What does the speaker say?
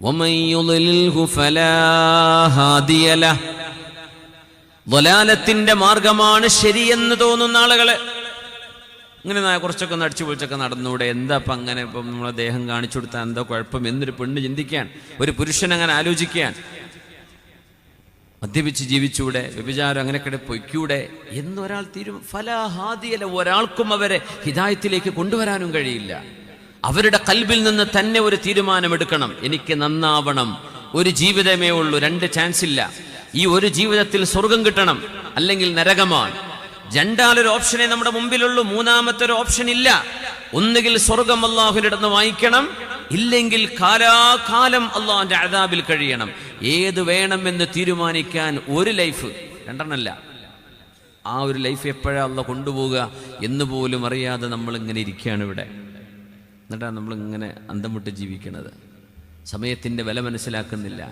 ومن يضلله فلا هادي له. ضلالത്തിന്റെ മാർഗമാണ് ശരിയെന്ന് തോന്നുന്ന ആളുകളെ. ഇങ്ങനെ കുറച്ചൊക്കെ ഒന്ന് അടിച്ചു പൊളിച്ചൊക്കെ നടന്നൂടെ. എന്താ ഇപ്പം അങ്ങനെ ഇപ്പം നമ്മളെ ദേഹം കാണിച്ചു കൊടുത്താൽ എന്തോ കുഴപ്പം? എന്നൊരു പെണ്ണ് ചിന്തിക്കാൻ ഒരു പുരുഷൻ അങ്ങനെ ആലോചിക്കാൻ മദ്യപിച്ച് ജീവിച്ചൂടെ വ്യഭിചാരം അങ്ങനെക്കിടെ പൊയ്ക്കൂടെ എന്നൊരാൾ തീരും. ഫലാഹാദിയല്ല ഒരാൾക്കും അവരെ ഹിതായത്തിലേക്ക് കൊണ്ടുവരാനും കഴിയില്ല. അവരുടെ കൽബിൽ നിന്ന് തന്നെ ഒരു തീരുമാനമെടുക്കണം. എനിക്ക് നന്നാവണം. ഒരു ജീവിതമേ ഉള്ളൂ. രണ്ട് ചാൻസ് ഇല്ല. ഈ ഒരു ജീവിതത്തിൽ സ്വർഗം കിട്ടണം. അല്ലെങ്കിൽ നരകമാണ്. രണ്ടാലൊരു ഓപ്ഷനെ നമ്മുടെ മുമ്പിലുള്ളൂ. മൂന്നാമത്തെ ഒരു ഓപ്ഷൻ ഇല്ല. ഒന്നുകിൽ സ്വർഗം അള്ളാഹുലിടന്ന് വാങ്ങിക്കണം. ഇല്ലെങ്കിൽ കാലാകാലം അള്ളാഹുന്റെ അഴതാബിൽ കഴിയണം. ഏത് വേണമെന്ന് തീരുമാനിക്കാൻ ഒരു ലൈഫ് രണ്ടെണ്ണല്ല. ആ ഒരു ലൈഫ് എപ്പോഴാ അള്ള കൊണ്ടുപോവുക എന്ന് പോലും അറിയാതെ നമ്മൾ ഇങ്ങനെ ഇരിക്കുകയാണ് ഇവിടെ. എന്നിട്ടാണ് നമ്മളിങ്ങനെ അന്തം വിട്ട് ജീവിക്കുന്നത് സമയത്തിന്റെ വില മനസ്സിലാക്കുന്നില്ല.